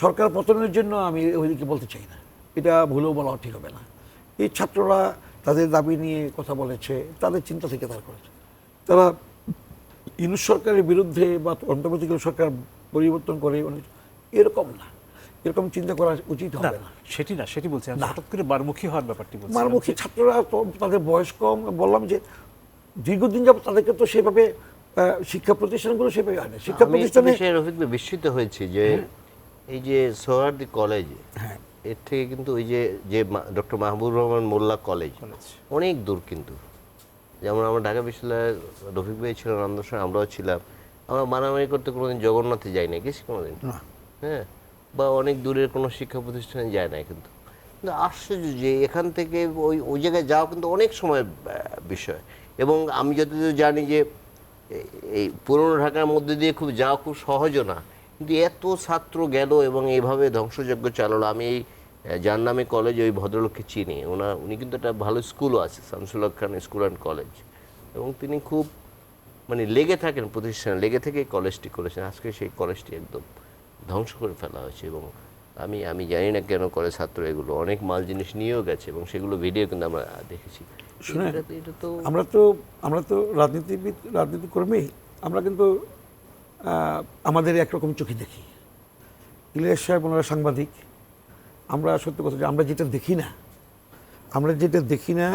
সরকার পতনের জন্য আমি ওইদিকে বলতে চাই না। এটা ভুলেও বলা ঠিক হবে না। এই ছাত্ররা তাদের দাবি নিয়ে কথা বলেছে তাদের চিন্তা থেকে তারা করেছে। তারা ইউনুস সরকারের বিরুদ্ধে বা অন্তর্বর্তীকালীন সরকার পরিবর্তন করে অনেক এরকম না। এরকম চিন্তা করা উচিত হবে না সেটি না সেটি বলছি না। হঠাৎ করে বারমুখী হওয়ার ব্যাপারটি বলছি। মারমুখী ছাত্ররা তো তাদের বয়স কম বললাম যে দীর্ঘদিন যাবত তাদেরকে তো সেভাবে শিক্ষা প্রতিষ্ঠানগুলো সেভাবে হয় না শিক্ষা প্রতিষ্ঠানে বিস্মিত হয়েছি যে এই যে সোহরার্দি কলেজ হ্যাঁ। এর থেকে কিন্তু ওই যে যে ডক্টর মাহবুব রহমান মোল্লা কলেজ। অনেক দূর কিন্তু। যেমন আমরা ঢাকা বিশ্ববিদ্যালয়ের রফিক ভাই ছিলেন আনন্দ সময় আমরাও ছিলাম। আমরা মারামারি করতে কোনোদিন জগন্নাথে যাই না গেছি কোনোদিন? হ্যাঁ বা অনেক দূরের কোনো শিক্ষা প্রতিষ্ঠানে যায় না কিন্তু। কিন্তু আশ্চর্য যে এখান থেকে ওই ওই জায়গায় যাওয়া কিন্তু অনেক সময় বিষয়। এবং আমি যতদূর জানি যে এই পুরনো ঢাকার মধ্যে দিয়ে খুব যাওয়া খুব সহজও না। কিন্তু এত ছাত্র গেল এবং এইভাবে ধ্বংসযজ্ঞ চালালো আমি এই যার নামে কলেজ ওই ভদ্রলোককে চিনি। ওনা উনি কিন্তু একটা ভালো স্কুলও আছে Shamsullah Khan school and college. এবং তিনি খুব মানে লেগে থাকেন প্রতিষ্ঠানে লেগে থেকে কলেজটি করেছেন। আজকে সেই কলেজটি একদম ধ্বংস করে ফেলা হয়েছে এবং আমি আমি জানি না কেন করে ছাত্র এগুলো অনেক মাল জিনিস নিয়েও গেছে এবং সেগুলো ভিডিও কিন্তু আমরা দেখেছি। শুনেন, এটা তো- আমরা তো আমরা তো রাজনীতিবিদ রাজনীতি কর্মী আমরা কিন্তু আমাদের একরকম চোখে দেখি। ইলিয়াস সাহেব ওনারা সাংবাদিক। আমরা সত্যি কথা আমরা যেটা দেখি না, আমরা যেটা দেখি না,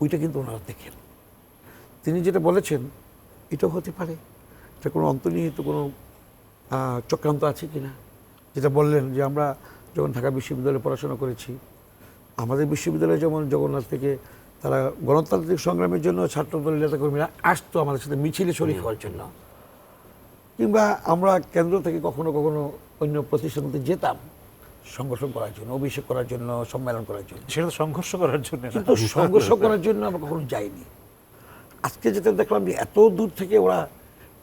ওইটা কিন্তু ওনারা দেখেন। তিনি যেটা বলেছেন, এটাও হতে পারে। এটা কোনো অন্তর্নিহিত কোনো চক্রান্ত আছে কি না যেটা বললেন যে আমরা যখন ঢাকা বিশ্ববিদ্যালয়ে পড়াশোনা করেছি, আমাদের বিশ্ববিদ্যালয়ে যেমন জগন্নাথ থেকে তারা গণতান্ত্রিক সংগ্রামের জন্য ছাত্রদল নেতাকর্মীরা আসতো আমাদের সাথে মিছিলে শরীর হওয়ার জন্য। কিংবা আমরা কেন্দ্র থেকে কখনো কখনো অন্য প্রতিষ্ঠানতে যেতাম সংগঠন করার জন্য অভিষেক করার জন্য সম্মেলন করার জন্য। সেটা সংঘর্ষ করার জন্য না। কিন্তু সংঘর্ষ করার জন্য আমরা কখনো যাইনি। আজকে যেটা দেখলাম যে এত দূর থেকে ওরা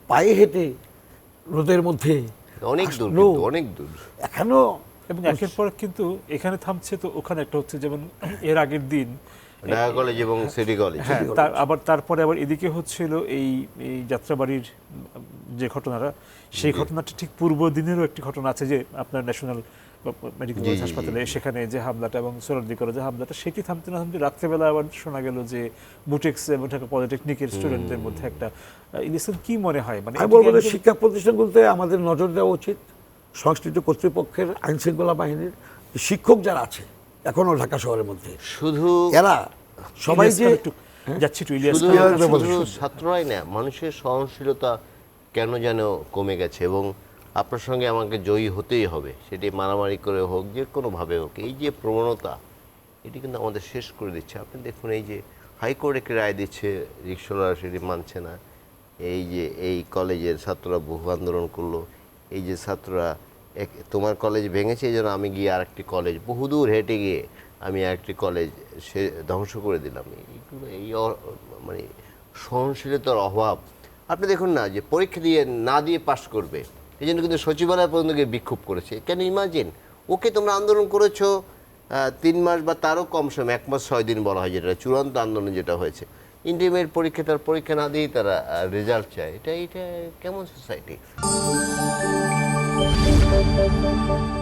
পায়ে হেঁটে রোদের মধ্যে অনেক দূর অনেক দূর। এখনও এবং একের পর কিন্তু এখানে থামছে তো ওখানে একটা হচ্ছে যেমন এর আগের দিন ঢাকা কলেজ এবং সিটি কলেজ হ্যাঁ তার আবার তারপরে আবার এদিকে হচ্ছিল এই এই যাত্রাবাড়ির যে ঘটনাটা সেই ঘটনাটা ঠিক পূর্ব দিনেরও একটি ঘটনা আছে যে আপনার ন্যাশনাল মেডিকেল জি, জি, জি, হাসপাতালে সেখানে যে হামলাটা এবং সোরারদি করে যে হামলাটা সেটি থামতে না থামতে রাত্রেবেলা আবার শোনা গেল যে বুটেক্স এবং ঢাকা পলিটেকনিকের স্টুডেন্টদের মধ্যে একটা ইলিসন কি মনে হয়? মানে আমি বলব শিক্ষা প্রতিষ্ঠানগুলোতে আমাদের নজর দেওয়া উচিত সংশ্লিষ্ট কর্তৃপক্ষের আইন শৃঙ্খলা বাহিনীর শিক্ষক যারা আছে এখনও ঢাকা শহরের মধ্যে। শুধু এরা সবাই যে একটু যাচ্ছি ছাত্ররাই না মানুষের সহনশীলতা কেন যেন কমে গেছে এবং আপনার সঙ্গে আমাকে জয়ী হতেই হবে সেটি মারামারি করে হোক যে কোনোভাবে হোক এই যে প্রবণতা এটি কিন্তু আমাদের শেষ করে দিচ্ছে। আপনি দেখুন এই যে হাইকোর্ট একটি রায় দিচ্ছে রিক্সাওয়ালা সেটি মানছে না। এই যে এই কলেজের ছাত্ররা বহু আন্দোলন করল এই যে ছাত্ররা তোমার কলেজ ভেঙেছে, এই জন্য আমি গিয়ে আরেকটি কলেজ বহুদূর হেঁটে গিয়ে আমি আরেকটি কলেজ সে ধ্বংস করে দিলাম। এইগুলো এই মানে সহনশীলতার অভাব। আপনি দেখুন না যে পরীক্ষা দিয়ে না দিয়ে পাশ করবে এই জন্য কিন্তু সচিবালয় পর্যন্ত গিয়ে বিক্ষোভ করেছে। কেন ইমাজিন ওকে তোমরা আন্দোলন করেছ তিন মাস বা তারও কম সময়, এক মাস ছয় দিন বলা হয় যেটা, চূড়ান্ত আন্দোলন যেটা হয়েছে। ইন্টিমেট পরীক্ষা, তার পরীক্ষা না দিয়েই তারা রেজাল্ট চায়। এটা এটা কেমন সোসাইটি Thank you.